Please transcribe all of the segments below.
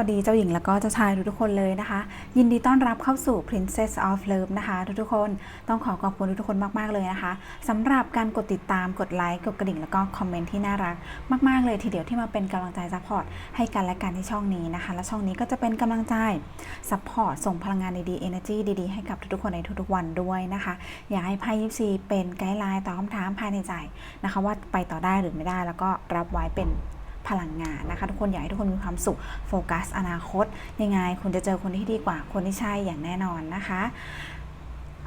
วัสดีเจ้าหญิงแล้วก็เจ้าชายทุกๆคนเลยนะคะ ยินดีต้อนรับเข้าสู่ Princess of Love นะคะ ทุกๆคนต้องขอขอบคุณทุกๆคนมาก ๆ เลยนะคะสำหรับการกดติดตามกดไลค์กดกระดิ่งแล้วก็คอมเมนต์ที่น่ารักมากๆเลยทีเดียวที่มาเป็นกำลังใจซัพพอร์ตให้กันและกันที่ช่องนี้นะคะ และช่องนี้ก็จะเป็นกำลังใจซัพพอร์ตส่งพลังงานดีๆ energy ดีๆ ให้กับทุกๆคนในทุกๆวันด้วยนะคะอยากให้ไพ่ยิปซีเป็นไกด์ไลน์ตอบคำถามภายในใจนะคะ ว่าไปต่อได้หรือไม่ได้แล้วก็รับไว้เป็น พลังงานนะคะ ทุกคนอยากให้ทุกคนมีความสุขโฟกัส อนาคต ยังไง คุณจะเจอคนที่ดีกว่าคนที่ใช่อย่างแน่นอนนะคะ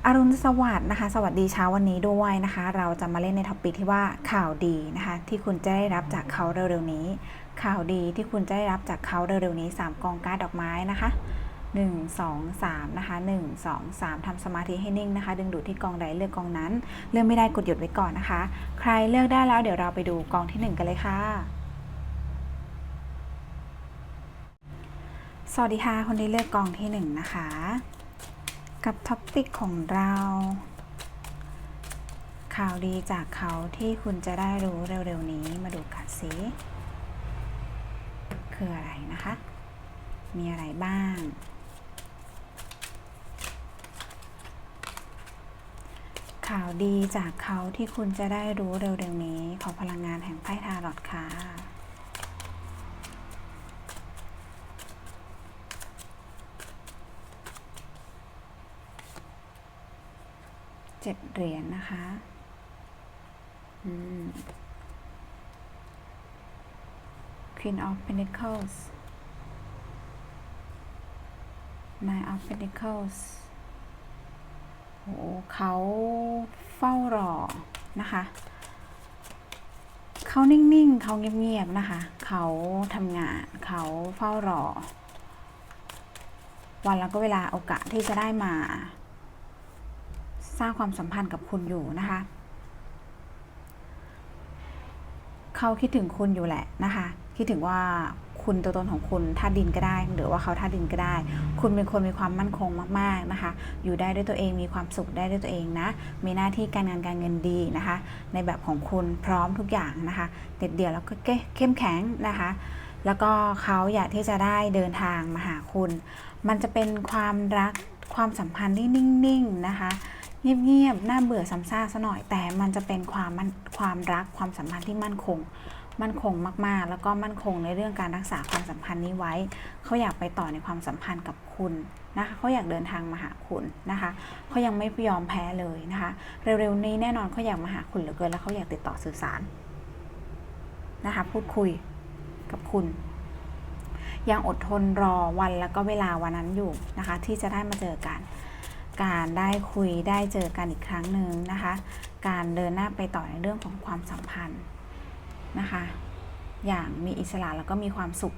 อรุณสวัสดิ์นะคะ สวัสดีเช้าวันนี้ด้วยนะคะ เราจะมาเล่นในท็อปปิกที่ว่าข่าวดีนะคะ ที่คุณจะได้รับจากเขาเร็วๆนี้ ข่าวดีที่คุณจะได้รับจากเขาเร็วๆนี้ 3 กองการดอกไม้นะคะ 1 2 3นะคะ1 2 3ทำสมาธิให้นิ่งนะคะ ดึงดูดที่กองใดเลือกกองนั้น เลือกไม่ได้กดหยุดไว้ก่อนนะคะ ใครเลือกได้แล้วเดี๋ยวเราไปดูกองทีหนึ่1 กันเลยค่ะ สวัสดีค่ะ คนที่เลือกกองที่ 1 นะคะ กับท็อปปิกของเรา ข่าวดีจากเขาที่คุณจะได้รู้เร็ว ๆ นี้มาดูกันสิคืออะไรนะคะ มีอะไรบ้าง ข่าวดีจากเขาที่คุณจะได้รู้เร็ว ๆ นี้ ขอพลังงานแห่งไพ่ทารอตค่ะ เจ็ดเหรียญนะคะอ Queen of Pentacles Nine of Pentacles โอ้เขาเฝ้ารอนะคะ เขานิ่ง ๆ เขาเงียบ ๆ นะคะ เขาทำงาน เขาเฝ้ารอ วันแล้วก็เวลาโอกาสที่จะได้มา สร้างความสัมพันธ์กับคุณอยู่นะคะ เขาคิดถึงคุณอยู่แหละนะคะ คิดถึงว่าคุณตัวตนของคุณธาดินก็ได้ หรือว่าเขาธาดินก็ได้ คุณเป็นคนมีความมั่นคงมากๆนะคะ อยู่ได้ด้วยตัวเองมีความสุขได้ด้วยตัวเองนะ มีหน้าที่การงานการเงินดีนะคะ ในแบบของคุณพร้อมทุกอย่างนะคะเด็ดเดี่ยวแล้วก็เข้มแข็งนะคะ แล้วก็เขาอยากที่จะได้เดินทางมาหาคุณ มันจะเป็นความรักความสัมพันธ์ที่นิ่งๆนะคะ เงียบๆน่าเบื่อซ้ำซากซะหน่อย แต่มันจะเป็นความมันความรักความสัมพันธ์ที่มั่นคง มั่นคงมากๆ แล้วก็มั่นคงในเรื่องการรักษาความสัมพันธ์นี้ไว้ เขาอยากไปต่อในความสัมพันธ์กับคุณนะคะเขาอยากเดินทางมาหาคุณนะคะเขายังไม่ยอมแพ้เลยนะคะ เร็วๆนี้แน่นอนเขาอยากมาหาคุณเหลือเกินแล้วเขาอยากติดต่อสื่อสารนะคะพูดคุยกับคุณ ยังอดทนรอวันแล้วก็เวลาวันนั้นอยู่นะคะ ที่จะได้มาเจอกัน การได้คุยได้เจอกันอีกครั้งหนึ่งนะคะ การเดินหน้าไปต่อในเรื่องของความสัมพันธ์นะคะ อย่างมีอิสระแล้วก็มีความสุข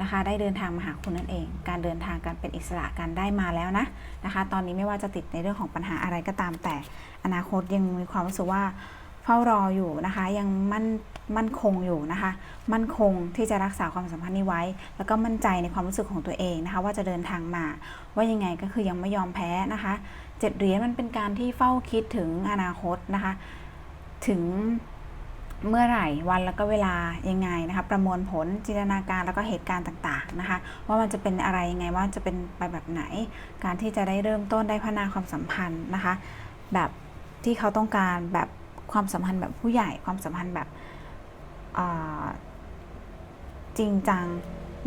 นะคะ ได้เดินทางมาหาคุณนั่นเอง การเดินทางการเป็นอิสระการได้มาแล้วนะนะคะ ตอนนี้ไม่ว่าจะติดในเรื่องของปัญหาอะไรก็ตามแต่ อนาคตยังมีความรู้สึกว่าเฝ้ารออยู่นะคะ ยังมั่น มั่นคงอยู่นะคะ มั่นคงที่จะรักษาความสัมพันธ์นี้ไว้ แล้วก็มั่นใจในความรู้สึกของตัวเองนะคะ ว่าจะเดินทางมา ว่ายังไงก็คือยังไม่ยอมแพ้นะคะเจ็ดเหรียญมันเป็นการที่เฝ้าคิดถึงอนาคตนะคะ ถึงเมื่อไหร่วันแล้วก็เวลายังไงนะคะ ประมวลผลจินตนาการแล้วก็เหตุการณ์ต่างๆนะคะ ว่ามันจะเป็นอะไรยังไงว่าจะเป็นไปแบบไหน การที่จะได้เริ่มต้นได้พัฒนาความสัมพันธ์นะคะ แบบที่เขาต้องการแบบความสัมพันธ์แบบผู้ใหญ่ความสัมพันธ์แบบ จริงจัง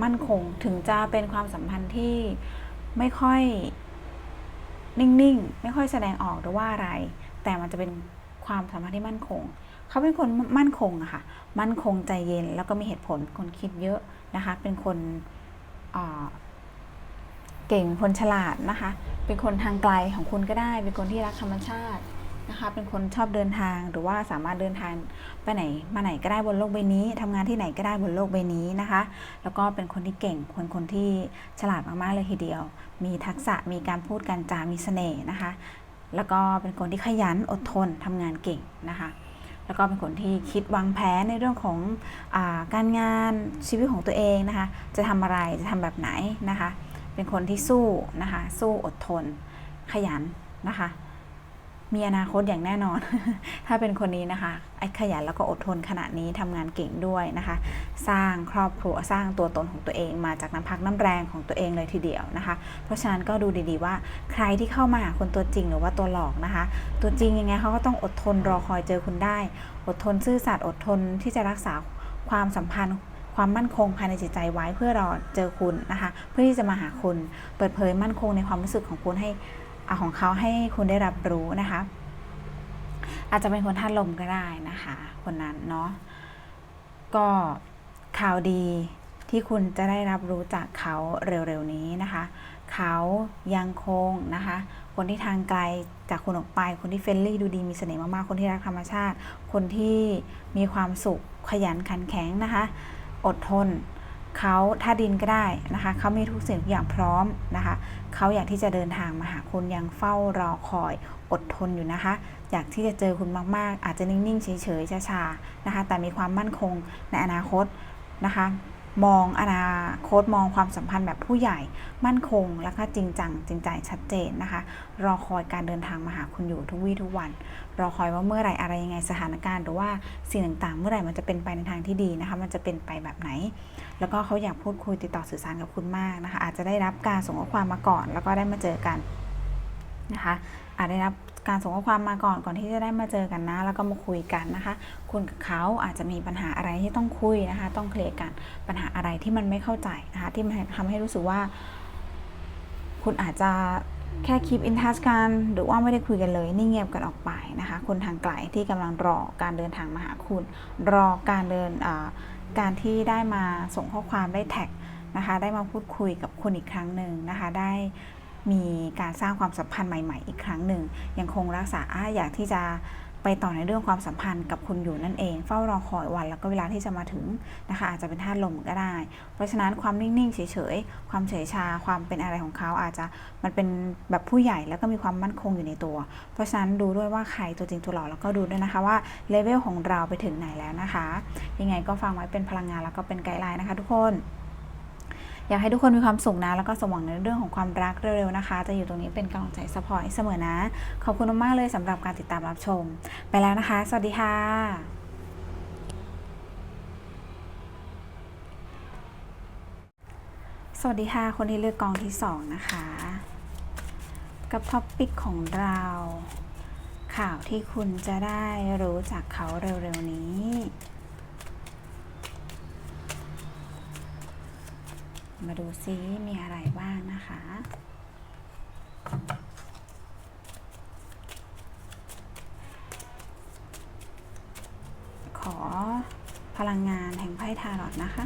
มั่นคงถึงจะเป็นความสัมพันธ์ที่ไม่ค่อยนิ่งๆ ไม่ค่อยแสดงออกหรือว่าอะไร แต่มันจะเป็นความสัมพันธ์ที่มั่นคง เขาเป็นคนมั่นคงอะค่ะ มั่นคงใจเย็นแล้วก็มีเหตุผลคนคิดเยอะนะคะ เป็นคนเก่งคนฉลาดนะคะ เป็นคนทางไกลของคุณก็ได้ เป็นคนที่รักธรรมชาติ นะคะเป็นคนชอบเดินทางหรือว่าสามารถเดินทางไปไหนมาไหนก็ได้บนโลกใบนี้ทำงานที่ไหนก็ได้บนโลกใบนี้นะคะ แล้วก็เป็นคนที่เก่งคนคนที่ฉลาดมากๆเลยทีเดียว มีทักษะมีการพูดการจามีเสน่ห์นะคะ แล้วก็เป็นคนที่ขยันอดทนทำงานเก่งนะคะแล้วก็เป็นคนที่คิดวางแผนในเรื่องของอาการงานชีวิตของตัวเองนะคะ จะทำอะไรจะทำแบบไหนนะคะ เป็นคนที่สู้นะคะ สู้อดทน ขยันนะคะ มีอนาคตอย่างแน่นอน ถ้าเป็นคนนี้นะคะ ไอ้ขยันแล้วก็อดทนขนาดนี้ทำงานเก่งด้วยนะคะ สร้างครอบครัวสร้างตัวตนของตัวเอง มาจากน้ำพักน้ำแรงของตัวเองเลยทีเดียวนะคะ เพราะฉะนั้นก็ดูดีๆว่าใครที่เข้ามาหาคนตัวจริงหรือว่าตัวหลอกนะคะ ตัวจริงยังไงเขาก็ต้องอดทนรอคอยเจอคุณได้ อดทนซื่อสัตย์อดทนที่จะรักษาความสัมพันธ์ความมั่นคงภายในจิตใจไว้เพื่อรอเจอคุณนะคะ เพื่อที่จะมาหาคุณ เปิดเผยมั่นคงในความรู้สึกของคุณให้ ของเขาให้คุณได้รับรู้นะคะ อาจจะเป็นคนท่าลมก็ได้นะคะ คนนั้นเนาะก็ข่าวดีที่คุณจะได้รับรู้จากเขาเร็วๆนี้นะคะ เขายังคงนะคะ คนที่ทางไกลจากคุณออกไป คนที่เฟรนลี่ดูดีมีเสน่ห์มากๆ คนที่รักธรรมชาติ คนที่มีความสุขขยันขันแข็งนะคะ อดทนเขาท่าดินก็ได้นะคะ เขามีทุกสิ่งทุกอย่างพร้อมนะคะ เขาอยากที่จะเดินทางมาหาคุณยังเฝ้ารอคอยอดทนอยู่นะคะ อยากที่จะเจอคุณมากๆ อาจจะนิ่งๆ เฉยๆช้าๆนะคะ แต่มีความมั่นคงในอนาคตนะคะ มองอนาคตมองความสัมพันธ์แบบผู้ใหญ่มั่นคง แล้วก็จริงจังจริงใจชัดเจนนะคะ รอคอยการเดินทางมาหาคุณอยู่ทุกวี่ทุกวัน รอคอยว่าเมื่อไหร่อะไรยังไงสถานการณ์หรือว่าสิ่งต่างๆ เมื่อไหร่มันจะเป็นไปในทางที่ดีนะคะ มันจะเป็นไปแบบไหน แล้วก็เขาอยากพูดคุยติดต่อสื่อสารกับคุณมากนะคะ อาจจะได้รับการส่งข้อความมาก่อน แล้วก็ได้มาเจอกันนะคะอาจได้รับ การส่งข้อความมาก่อนก่อนที่จะได้มาเจอกันนะ แล้วก็มาคุยกันนะคะ คุณกับเขาอาจจะมีปัญหาอะไรที่ต้องคุยนะคะ ต้องเคลียร์กันปัญหาอะไรที่มันไม่เข้าใจนะคะ ที่มันทำให้รู้สึกว่า คุณอาจจะแค่คลิปอินทัชกัน หรือว่าไม่ได้คุยกันเลยนิ่งเงียบกันออกไปนะคะ คนทางไกลที่กำลังรอการเดินทางมาหาคุณ รอการเดินการที่ได้มาส่งข้อความได้แท็กนะคะ ได้มาพูดคุยกับคุณอีกครั้งหนึ่งนะคะ ได้ มีการสร้างความสัมพันธ์ใหม่ ๆ อีกครั้งหนึ่ง ยังคงรักษาอยากที่จะไปต่อในเรื่องความสัมพันธ์กับคุณอยู่นั่นเอง เฝ้ารอคอยวันแล้วก็เวลาที่จะมาถึงนะคะอาจจะเป็นท่าตุลมก็ได้ เพราะฉะนั้นความนิ่งๆเฉยๆความเฉยชาความเป็นอะไรของเขาอาจจะมันเป็นแบบผู้ใหญ่แล้วก็มีความมั่นคงอยู่ในตัว เพราะฉะนั้นดูด้วยว่าใครตัวจริงตัวหลอกแล้วก็ดูด้วยนะคะว่าเลเวลของเราไปถึงไหนแล้วนะคะ ยังไงก็ฟังไว้เป็นพลังงานแล้วก็เป็นไกด์ไลน์นะคะ ทุกคน อยากให้ทุกคนมีความสุขนะ แล้วก็สมหวังในเรื่องของความรักเร็วๆนะคะ จะอยู่ตรงนี้เป็นกำลังใจสปอร์ตเสมอนะ ขอบคุณมากๆเลยสำหรับการติดตามรับชม ไปแล้วนะคะ สวัสดีค่ะสวัสดีค่ะ คนที่เลือกกองที่สองนะคะ กับท็อปปิกของเรา ข่าวที่คุณจะได้รู้จากเขาเร็ว ๆ นี้ มาดูซิมีอะไรบ้างนะคะ ขอพลังงานแห่งไพ่ทาร์อตนะคะ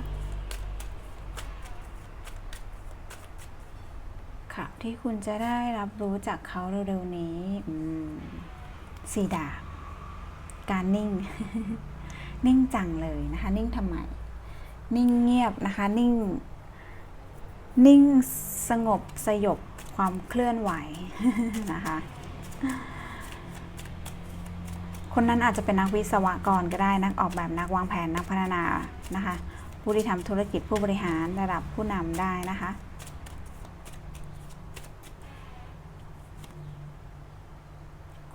ข่าวที่คุณจะได้รับรู้จากเขาเร็วๆนี้สีดาบ การนิ่ง นิ่งจังเลยนะคะ นิ่งทำไม นิ่งเงียบนะคะ นิ่ง นิ่งสงบสยบความเคลื่อนไหวนะคะ คนนั้นอาจจะเป็นนักวิศวกรก็ได้นักออกแบบนักวางแผนนักพัฒนานะคะ ผู้ที่ทำธุรกิจผู้บริหารระดับผู้นำได้นะคะ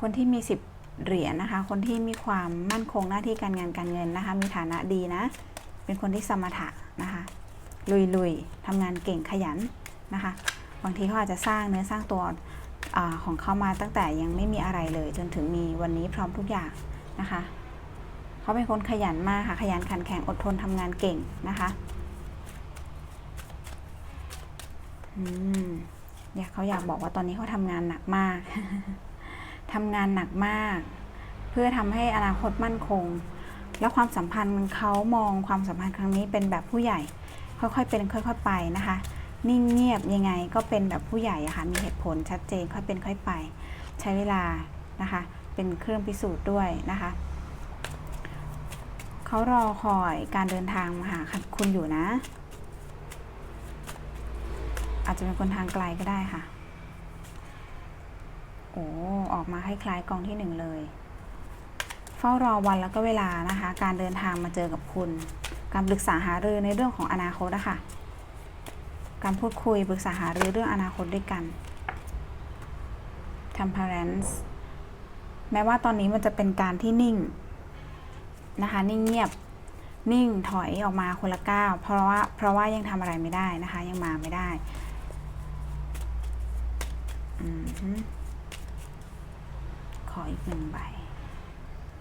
คนที่มีสิบเหรียญนะคะ คนที่มีความมั่นคงหน้าที่การงานการเงินนะคะ มีฐานะดีนะ เป็นคนที่สมถะนะคะ ลุยๆทำงานเก่งขยันนะคะ บางทีเขาอาจจะสร้างเนื้อสร้างตัวอของเขามาตั้งแต่ยังไม่มีอะไรเลย จนถึงมีวันนี้พร้อมทุกอย่างนะคะเขาเป็นคนขยันมากค่ะ ขยันขันแข็งอดทนทำงานเก่งนะคะอยากเขาอยากบอกว่าตอนนี้เขาทำงานหนักมากทำงานหนักมาก เพื่อทำให้อนาคตมั่นคง แล้วความสัมพันธ์เขามองความสัมพันธ์ครั้งนี้เป็นแบบผู้ใหญ่ ค่อยๆเป็นค่อยๆไปนะคะ นิ่งเงียบยังไงก็เป็นแบบผู้ใหญ่อะค่ะมีเหตุผลชัดเจนค่อยเป็นค่อยไป ใช้เวลานะคะ เป็นเครื่องพิสูจน์ด้วยนะคะเขารอคอยการเดินทางมาหาคุณอยู่นะ อาจจะเป็นคนทางไกลก็ได้ค่ะโอ้ออกมาคล้ายๆกองที่หนึ่งเลย เฝ้ารอวันแล้วก็เวลานะคะ การเดินทางมาเจอกับคุณ การปรึกษาหารือในเรื่องของอนาคตอะคะการพูดคุยปรึกษาหารือเรื่องอนาคตด้วยกัน temperance แม้ว่าตอนนี้มันจะเป็นการที่นิ่งนะคะ นิ่งเงียบนิ่งถอยออกมาคนละก้าวเพราะว่าเพราะว่ายังทำอะไรไม่ได้นะคะ ยังมาไม่ได้ขออีกหนึ่งใบ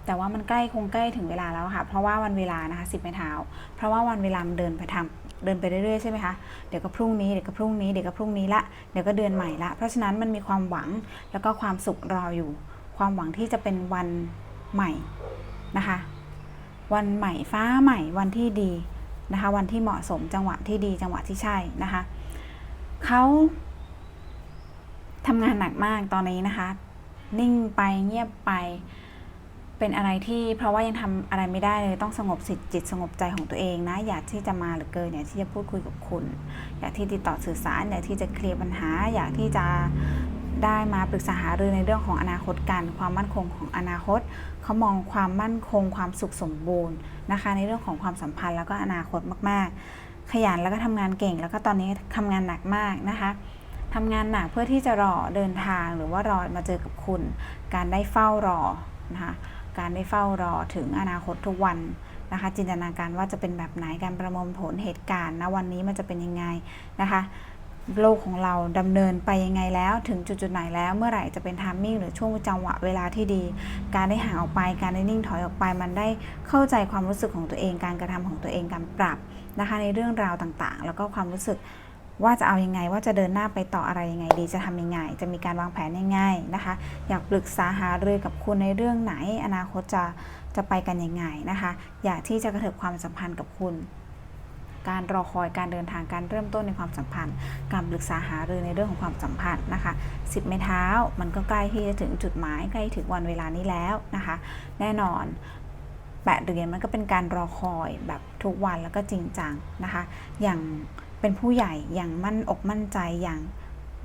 แต่ว่ามันใกล้คงใกล้ถึงเวลาแล้วค่ะ เพราะว่าวันเวลานะคะสิบไม้เท้า เพราะว่าวันเวลามันเดินไปทำเดินไปเรื่อยๆใช่ไหมคะ เดี๋ยวก็พรุ่งนี้ เดี๋ยวก็พรุ่งนี้ เดี๋ยวก็พรุ่งนี้ละ เดี๋ยวก็เดือนใหม่ละ เพราะฉะนั้นมันมีความหวังแล้วก็ความสุขรออยู่ ความหวังที่จะเป็นวันใหม่นะคะ วันใหม่ฟ้าใหม่วันที่ดีนะคะ วันที่เหมาะสมจังหวะที่ดีจังหวะที่ใช่นะคะเขาทำงานหนักมากตอนนี้นะคะ นิ่งไปเงียบไป เป็นอะไรที่เพราะว่ายังทำอะไรไม่ได้เลยต้องสงบสิทธิ์จิตสงบใจของตัวเองนะ อยากที่จะมาหรือเกินอยากที่จะพูดคุยกับคุณ อยากที่ติดต่อสื่อสาร อยากที่จะเคลียร์ปัญหา อยากที่จะได้มาปรึกษาหารือในเรื่องของอนาคตกันความมั่นคงของอนาคตเขามองความมั่นคงความสุขสมบูรณ์นะคะ ในเรื่องของความสัมพันธ์แล้วก็อนาคตมาก ๆ ขยันแล้วก็ทำงานเก่ง แล้วก็ตอนนี้ทำงานหนักมากนะคะทำงานหนักเพื่อที่จะรอเดินทางหรือว่ารอมาเจอกับคุณ การได้เฝ้ารอนะคะ การได้เฝ้ารอถึงอนาคตทุกวันนะคะ จินตนาการว่าจะเป็นแบบไหนการประมวลผลเหตุการณ์นะวันนี้มันจะเป็นยังไงนะคะโลกของเราดำเนินไปยังไงแล้วถึงจุดจุดไหนแล้วเมื่อไหร่จะเป็นทามมิ่งหรือช่วงจังหวะเวลาที่ดี การได้ห่างออกไป การได้นิ่งถอยออกไป มันได้เข้าใจความรู้สึกของตัวเอง การกระทำของตัวเองการปรับนะคะในเรื่องราวต่างๆ แล้วก็ความรู้สึก ว่าจะเอายังไงว่าจะเดินหน้าไปต่ออะไรยังไงดีจะทำยังไง จะมีการวางแผนยังไงนะคะ อยากปรึกษาหารือกับคุณในเรื่องไหน อนาคตจะจะไปกันยังไงนะคะ อยากที่จะกระเถิบความสัมพันธ์กับคุณการรอคอยการเดินทางการเริ่มต้นในความสัมพันธ์ การปรึกษาหารือในเรื่องของความสัมพันธ์นะคะสิบไม้เท้ามันก็ใกล้ที่จะถึงจุดหมายใกล้ถึงวันเวลานี้แล้วนะคะ แน่นอนแปดเรียญมันก็เป็นการรอคอยแบบทุกวันแล้วก็จริงจังนะคะ อย่าง เป็นผู้ใหญ่อย่างมั่นอกมั่นใจอย่าง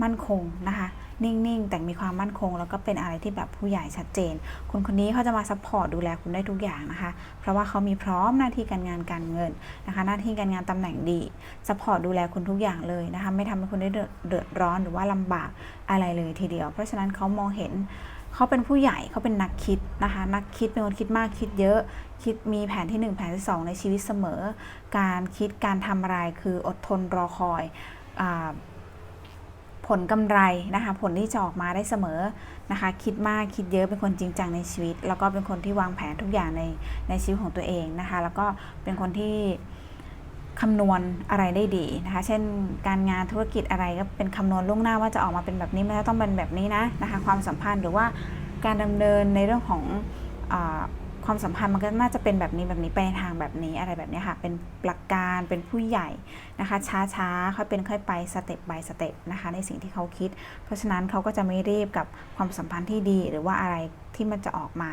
มั่นคงนะคะ นิ่งๆ แต่มีความมั่นคง แล้วก็เป็นอะไรที่แบบผู้ใหญ่ชัดเจน คนคนนี้เขาจะมาซัพพอร์ตดูแลคุณได้ทุกอย่างนะคะ เพราะว่าเขามีพร้อมหน้าที่การงานการเงินนะคะ หน้าที่การงานตำแหน่งดีซัพพอร์ตดูแลคุณทุกอย่างเลยนะคะ ไม่ทำให้คุณได้เดือดเดือดร้อนหรือว่าลำบากอะไรเลยทีเดียว เพราะฉะนั้นเขามองเห็นเขาเป็นผู้ใหญ่เขาเป็นนักคิดนะคะ นักคิดเป็นคนคิดมากคิดเยอะ คิดมีแผนที่ 1 แผนที่ 2 ในชีวิตเสมอ การคิดการทำอะไรคืออดทนรอคอยอผลกำไรนะคะผลที่จะออกมาได้เสมอนะคะคิดมากคิดเยอะเป็นคนจริงจังในชีวิต แล้วก็เป็นคนที่วางแผนทุกอย่างในในชีวิตของตัวเองนะคะแล้วก็เป็นคนที่คำนวณอะไรได้ดีนะคะ เช่นการงานธุรกิจอะไรก็เป็นคำนวณล่วงหน้าว่าจะออกมาเป็นแบบนี้ไมันจะต้องเป็นแบบนี้นะนะคะ ความสัมพันธ์หรือว่าการดำเนินในเรื่องของอ ความสัมพันธ์มันก็น่าจะเป็นแบบนี้แบบนี้ไปในทางแบบนี้อะไรแบบนี้ค่ะ เป็นหลักการเป็นผู้ใหญ่นะคะ ช้าๆค่อยเป็นค่อยไปสเต็ปบายสเต็ปนะคะ ในสิ่งที่เขาคิด เพราะฉะนั้นเขาก็จะไม่รีบกับความสัมพันธ์ที่ดีหรือว่าอะไรที่มันจะออกมา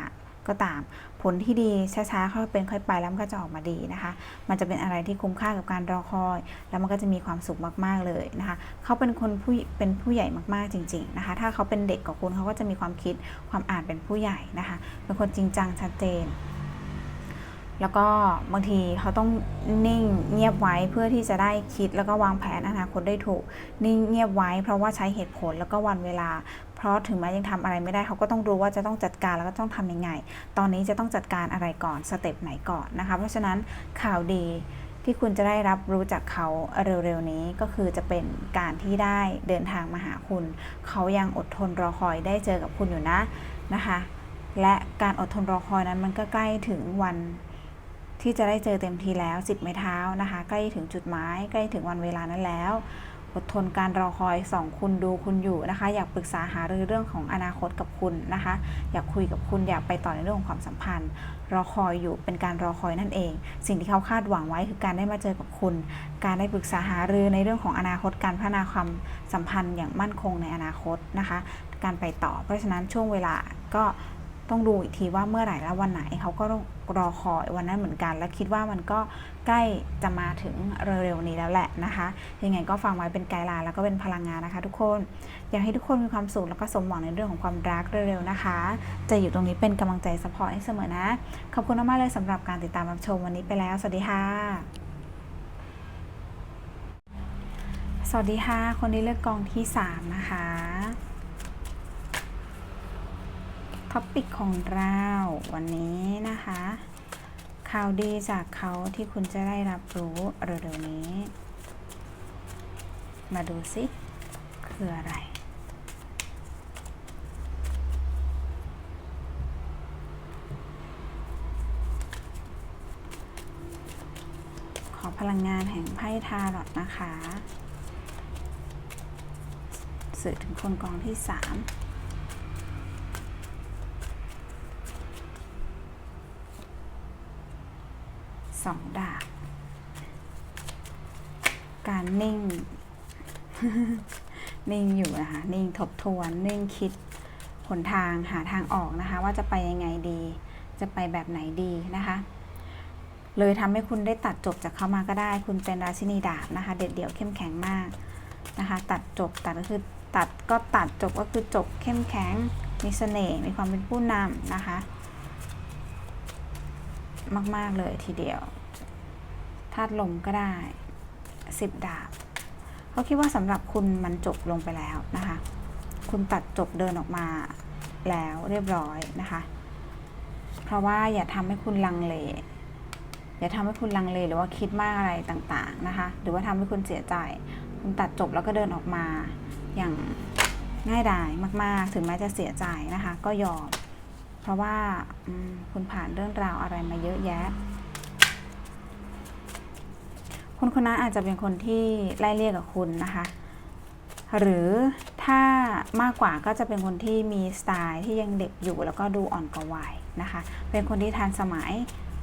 ก็ตาม ผลที่ดีช้าๆค่อยเป็นค่อยไปแล้วมันก็จะออกมาดีนะคะ มันจะเป็นอะไรที่คุ้มค่ากับการรอคอย แล้วมันก็จะมีความสุขมากๆเลยนะคะเขาเป็นคนผู้เป็นผู้ใหญ่มากๆจริง ๆนะคะ ถ้าเขาเป็นเด็กกับคุณเขาก็จะมีความคิดความอ่านเป็นผู้ใหญ่นะคะ เป็นคนจริงจังชัดเจนแล้วก็บางทีเขาต้องนิ่งเงียบไว้เพื่อที่จะได้คิดแล้วก็วางแผนอนาคตได้ถูก นิ่งเงียบไว้เพราะว่าใช้เหตุผลแล้วก็วันเวลา ราะถึงแม้ยังทำอะไรไม่ได้เขาก็ต้องรู้ว่าจะต้องจัดการแล้วก็ต้องทำยังไง ตอนนี้จะต้องจัดการอะไรก่อนสเต็ปไหนก่อนนะคะ เพราะฉะนั้นข่าวดีที่คุณจะได้รับรู้จากเขาเร็วๆนี้ก็คือจะเป็นการที่ได้เดินทางมาหาคุณ เขายังอดทนรอคอยได้เจอกับคุณอยู่นะนะคะ และการอดทนรอคอยนั้นมันก็ใกล้ถึงวันที่จะได้เจอเต็มทีแล้ว 10 ไม้เท้านะคะ ใกล้ถึงจุดหมายใกล้ถึงวันเวลานั้นแล้ว อดทนการรอคอยส่องคุณดูคุณอยู่นะคะ อยากปรึกษาหารือเรื่องของอนาคตกับคุณนะคะ อยากคุยกับคุณอยากไปต่อในเรื่องของความสัมพันธ์ รอคอยอยู่เป็นการรอคอยนั่นเอง สิ่งที่เขาคาดหวังไว้คือการได้มาเจอกับคุณ การได้ปรึกษาหารือในเรื่องของอนาคตการพัฒนาความสัมพันธ์อย่างมั่นคงในอนาคตนะคะ การไปต่อ เพราะฉะนั้นช่วงเวลาก็ต้องดูอีกทีว่าเมื่อไหร่และวันไหนเขาก็รอคอยวันนั้นเหมือนกัน และคิดว่ามันก็ ใกล้จะมาถึงเร็วๆนี้แล้วแหละนะคะยังไงก็ฟังไว้เป็นไกด์ไลน์แล้วก็เป็นพลังงานนะคะ ทุกคนอยากให้ทุกคนมีความสุขแล้วก็สมหวังในเรื่องของความรักเร็วๆนะคะ จะอยู่ตรงนี้เป็นกำลังใจสปอร์ตให้เสมอนะ ขอบคุณมากๆเลยสำหรับการติดตามรับชมวันนี้ไปแล้ว สวัสดีค่ะสวัสดีค่ะ คนที่เลือกกองที่ 3 นะคะ ท็อปิกของเราวันนี้นะคะ ข่าวดีจากเขาที่คุณจะได้รับรู้เร็วๆนี้ มาดูสิ คืออะไร ขอพลังงานแห่งไพ่ทาร์อตนะคะ สื่อถึงคนกองที่สาม สองดาบ การนิ่ง นิ่งอยู่นะคะ นิ่งทบทวน นิ่งคิดหนทางหาทางออกนะคะ ว่าจะไปยังไงดี จะไปแบบไหนดีนะคะ เลยทำให้คุณได้ตัดจบจากเขามาก็ได้ คุณเป็นราชินีดาบนะคะ เด็ดเดี่ยวเข้มแข็งมากนะคะ ตัดจบตัดก็คือตัดก็ตัดจบก็คือจบเข้มแข็ง มีเสน่ห์มีความเป็นผู้นำนะคะ มาก ๆ เลยทีเดียวธาตุลมก็ได้สิบดาบเขาคิดว่าสำหรับคุณมันจบลงไปแล้วนะคะ คุณตัดจบเดินออกมาแล้วเรียบร้อยนะคะ เพราะว่าอย่าทำให้คุณลังเล อย่าทำให้คุณลังเลหรือว่าคิดมากอะไรต่างๆนะคะ หรือว่าทำให้คุณเสียใจ คุณตัดจบแล้วก็เดินออกมาอย่างง่ายดายมาก ๆ ถึงแม้จะเสียใจนะคะ ก็ยอม เพราะว่าคุณผ่านเรื่องราวอะไรมาเยอะแยะ คนคนนั้นอาจจะเป็นคนที่ไล่เรียกกับคุณนะคะ หรือถ้ามากกว่าก็จะเป็นคนที่มีสไตล์ที่ยังเด็กอยู่แล้วก็ดูอ่อนกว่าวัยนะคะ เป็นคนที่ทันสมัย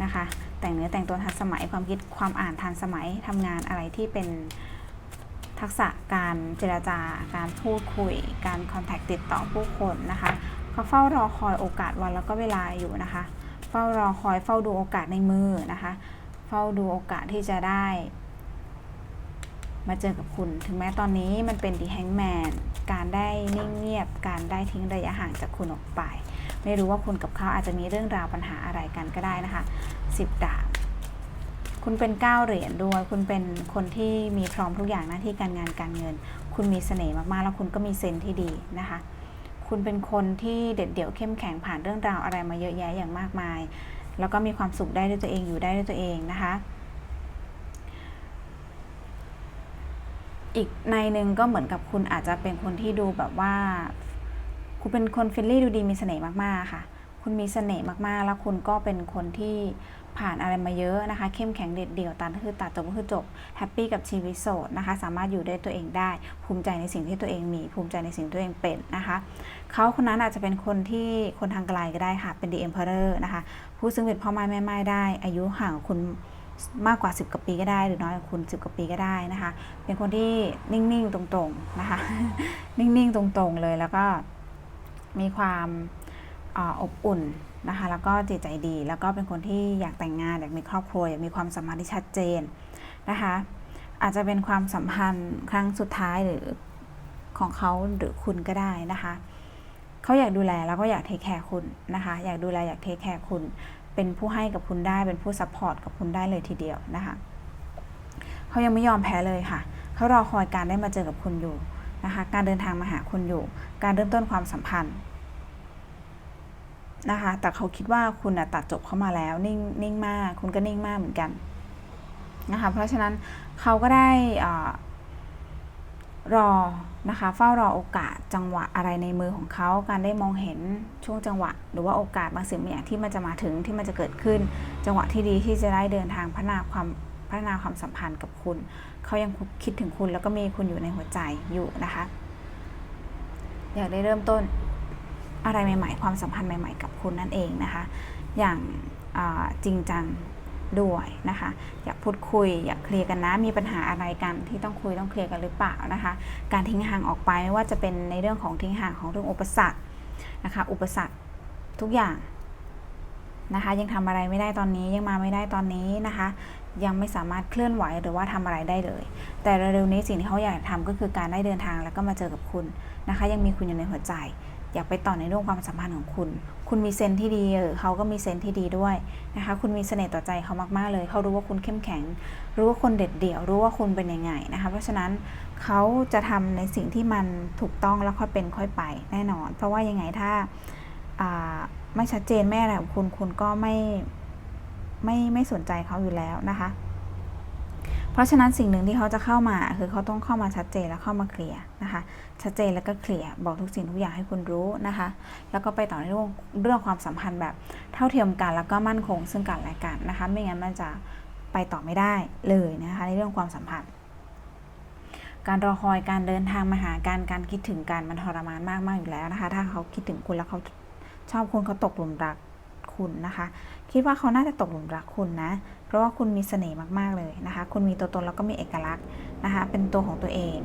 นะคะ แต่งเนื้อแต่งตัวทันสมัยความคิดความอ่านทันสมัยทำงานอะไรที่เป็นทักษะการเจราจาการพูดคุย การคอนแทคติดต่อผู้คนนะคะ เขาเฝ้ารอคอยโอกาสวันแล้วก็เวลาอยู่นะคะ เฝ้ารอคอยเฝ้าดูโอกาสในมือนะคะ เฝ้าดูโอกาสที่จะได้ มาเจอกับคุณ ถึงแม้ตอนนี้มันเป็นดีแฮงแมนการได้นิ่งเงียบ การได้ทิ้งระยะห่างจากคุณออกไป ไม่รู้ว่าคุณกับเขาอาจจะมีเรื่องราวปัญหาอะไรกันก็ได้นะคะสิบดาบคุณเป็นก้าเหรียญด้วย คุณเป็นคนที่มีพร้อมทุกอย่างหน้าที่การงานการเงิน คุณมีเสน่ห์มากๆ แล้วคุณก็มีเซนที่ดีนะคะ คุณเป็นคนที่เด็ดเดี่ยวเข้มแข็งผ่านเรื่องราวอะไรมาเยอะแยะอย่างมากมาย แล้วก็มีความสุขได้ด้วยตัวเองอยู่ได้ด้วยตัวเองนะคะ อีกในหนึ่งก็เหมือนกับคุณอาจจะเป็นคนที่ดูแบบว่า คุณเป็นคนเฟรนลี่ดูดีมีเสน่ห์มากๆค่ะ คุณมีเสน่ห์มากๆ แล้วคุณก็เป็นคนที่ผ่านอะไรมาเยอะนะคะ เข้มแข็งเด็ดเดี่ยวตัดคือตัดจบก็คือจบแฮปปี้กับชีวิตโสดนะคะ สามารถอยู่ได้ตัวเองได้ ภูมิใจในสิ่งที่ตัวเองมี ภูมิใจในสิ่งที่ตัวเองเป็นนะคะเขาคนนั้นอาจจะเป็นคนที่คนทางไกลก็ได้ค่ะ เป็นดีเอ็มเพอร์นะคะ ผู้ซึ่งเป็นพ่อไม้แม่ไม้ได้ อายุห่างคุณมากกว่า 10กว่าปีก็ได้ หรือน้อยกว่าคุณ 10กว่าปีก็ได้นะคะ เป็นคนที่นิ่งๆตรงๆนะคะ นิ่งๆตรงๆเลยแล้วก็มีความ อบอุ่นนะคะแล้วก็จิตใจดี แล้วก็เป็นคนที่อยากแต่งงานอยากมีครอบครัวอยากมีความสัมพันธ์ที่ชัดเจนนะคะอาจจะเป็นความสัมพันธ์ครั้งสุดท้ายหรือของเขาหรือคุณก็ได้นะคะเขาอยากดูแลแล้วก็อยากเทคแคร์คุณนะคะอยากดูแลอยากเทคแคร์คุณ เป็นผู้ให้กับคุณได้เป็นผู้ซัพพอร์ตกับคุณได้เลยทีเดียวนะคะเขายังไม่ยอมแพ้เลยค่ะเขารอคอยการได้มาเจอกับคุณอยู่นะคะการเดินทางมาหาคุณอยู่ การเริ่มต้นความสัมพันธ์ นะคะ แต่เขาคิดว่าคุณตัดจบเข้ามาแล้วนิ่งนิ่งมาก คุณก็นิ่งมากเหมือนกันนะคะ เพราะฉะนั้นเขาก็ได้รอนะคะ เฝ้ารอโอกาสจังหวะอะไรในมือของเขา การได้มองเห็นช่วงจังหวะ หรือว่าโอกาสบางสิ่งบางอย่างที่มันจะมาถึงที่มันจะเกิดขึ้น จังหวะที่ดีที่จะได้เดินทางพัฒนาความพัฒนาความสัมพันธ์กับคุณ เขายังคิดถึงคุณแล้วก็มีคุณอยู่ในหัวใจอยู่นะคะ อยากได้เริ่มต้น อะไรใหม่ ๆ ความสัมพันธ์ใหม่ ๆ กับคุณนั่นเองนะคะ อย่างจริงจังด้วยนะคะ อยากพูดคุยอยากเคลียร์กันนะ มีปัญหาอะไรกันที่ต้องคุยต้องเคลียร์กันหรือเปล่านะคะ การทิ้งห่างออกไปไม่ว่าจะเป็นในเรื่องของทิ้งห่างของเรื่องอุปสรรคนะคะ อุปสรรคทุกอย่างนะคะ ยังทำอะไรไม่ได้ตอนนี้ยังมาไม่ได้ตอนนี้นะคะ ยังไม่สามารถเคลื่อนไหวหรือว่าทำอะไรได้เลย แต่เร็วๆนี้สิ่งที่เขาอยากทำก็คือการได้เดินทางแล้วก็มาเจอกับคุณนะคะ ยังมีคุณอยู่ในหัวใจ อยากไปต่อในเรื่องความสัมพันธ์ของคุณ คุณมีเซนที่ดีเออเขาก็มีเซนที่ดีด้วยนะคะ คุณมีเสน่ห์ต่อใจเขามากๆเลย เขารู้ว่าคุณเข้มแข็ง รู้ว่าคนเด็ดเดี่ยว รู้ว่าคุณเป็นยังไงนะคะ เพราะฉะนั้นเขาจะทำในสิ่งที่มันถูกต้องแล้วค่อยเป็นค่อยไปแน่นอน เพราะว่ายังไงถ้าไม่ชัดเจนไม่อะไรของคุณคุณก็ไม่ไม่ไม่สนใจเขาอยู่แล้วนะคะ เพราะฉะนั้นสิ่งหนึ่งที่เขาจะเข้ามาคือเขาต้องเข้ามาชัดเจนแล้วเข้ามาเคลียร์นะคะ ชัดเจนแล้วก็เคลียร์บอกทุกสิ่งทุกอย่างให้คุณรู้นะคะ แล้วก็ไปต่อในเรื่องเรื่องความสัมพันธ์แบบเท่าเทียมกันแล้วก็มั่นคงซึ่งกันและกันนะคะ ไม่งั้นมันจะไปต่อไม่ได้เลยนะคะในเรื่องความสัมพันธ์ การรอคอยการเดินทางมาหาการการคิดถึงกันมันทรมานมากมากๆอยู่แล้วนะคะ ถ้าเขาคิดถึงคุณแล้วเขาชอบคุณเขาตกหลุมรักคุณนะคะ คิดว่าเขาน่าจะตกหลุมรักคุณนะ เพราะว่าคุณมีเสน่ห์มากๆเลยนะคะ คุณมีตัวตนแล้วก็มีเอกลักษณ์นะคะ เป็นตัวของตัวเอง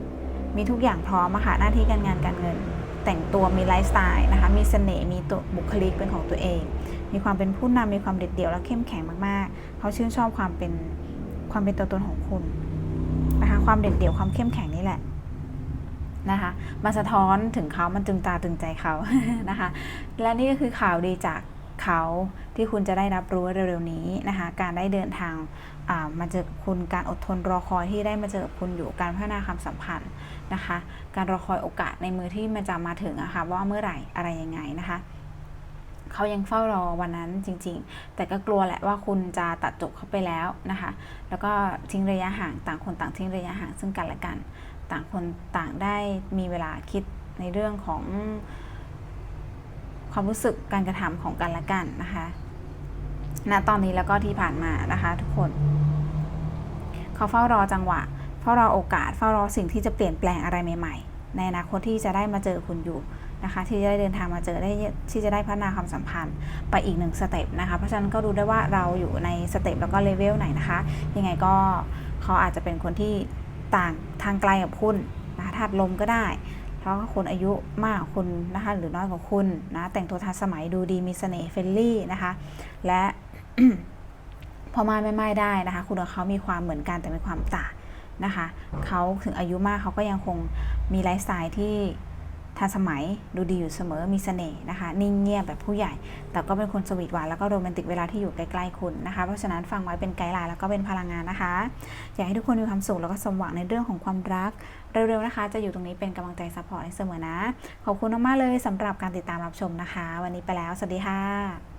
มีทุกอย่างพร้อมอะค่ะหน้าที่การงานการเงิน แต่งตัวมีไลฟ์สไตล์นะคะ มีเสน่ห์มีตัวบุคลิกเป็นของตัวเอง มีความเป็นผู้นำมีความเด็ดเดี่ยวและเข้มแข็งมากๆ เขาชื่นชอบความเป็นความเป็นตัวตนของคุณนะคะความเด็ดเดี่ยวความเข้มแข็งนี่แหละนะคะมาสะท้อนถึงเขามันตึงตาตึงใจเขานะคะ และนี่ก็คือข่าวดีจากเขาที่คุณจะได้รับรู้เร็วๆนี้นะคะ การได้เดินทาง มาเจอกับคุณการอดทนรอคอยที่ได้มาเจอกับคุณอยู่การพัฒนาความสัมพันธ์นะคะ การรอคอยโอกาสในมือที่มันจะมาถึงอะคะ่ะว่าเมื่อไหร่อะไรยังไงนะคะเขายังเฝ้ารอวันนั้นจริง ๆ แต่ก็กลัวแหละว่าคุณจะตัดจบเขาไปแล้วนะคะ แล้วก็ทิ้งระยะห่างต่างคนต่างทิ้งระยะห่างซึ่งกันและกัน ต่างคนต่างได้มีเวลาคิดในเรื่องของความรู้สึกการกระทำของกันและกันนะคะ ณตอนนี้แล้วก็ที่ผ่านมานะคะทุกคน เขาเฝ้ารอจังหวะ เฝ้ารอโอกาส เฝ้ารอสิ่งที่จะเปลี่ยนแปลงอะไรใหม่ ๆ ในอนาคตที่จะได้มาเจอคุณอยู่นะคะที่จะได้เดินทางมาเจอได้ที่จะได้พัฒนาความสัมพันธ์ไปอีกหนึ่งสเต็ปนะคะเพราะฉะนั้นก็ดูได้ว่าเราอยู่ในสเต็ปแล้วก็เลเวลไหนนะคะยังไงก็เขาอาจจะเป็นคนที่ต่างทางไกลกับคุณนะคะธาตุลมก็ได้ เพราะคนอายุมากกว่าคุณนะคะหรือน้อยกว่าคุณนะแต่งตัวทันสมัยดูดีมีเสน่ห์เฟรนลี่นะคะและ พอมาไม่ไม่ได้นะคะ คุณกับเขามีความเหมือนกันแต่มีความต่างนะคะเขาถึงอายุมากเขาก็ยังคงมีไลฟ์สไตล์ที่ทันสมัยดูดีอยู่เสมอมีเสน่ห์นะคะ นิ่งเงียบแบบผู้ใหญ่ แต่ก็เป็นคนสวีทหวานแล้วก็โรแมนติกเวลาที่อยู่ใกล้ๆคุณนะคะ เพราะฉะนั้นฟังไว้เป็นไกด์ไลน์แล้วก็เป็นพลังงานนะคะ อยากให้ทุกคนมีความสุขแล้วก็สมหวังในเรื่องของความรัก เร็วๆนะคะ จะอยู่ตรงนี้เป็นกำลังใจซัพพอร์ตให้เสมอนะ ขอบคุณมากๆเลยสำหรับการติดตามรับชมนะคะ วันนี้ไปแล้ว สวัสดีค่ะ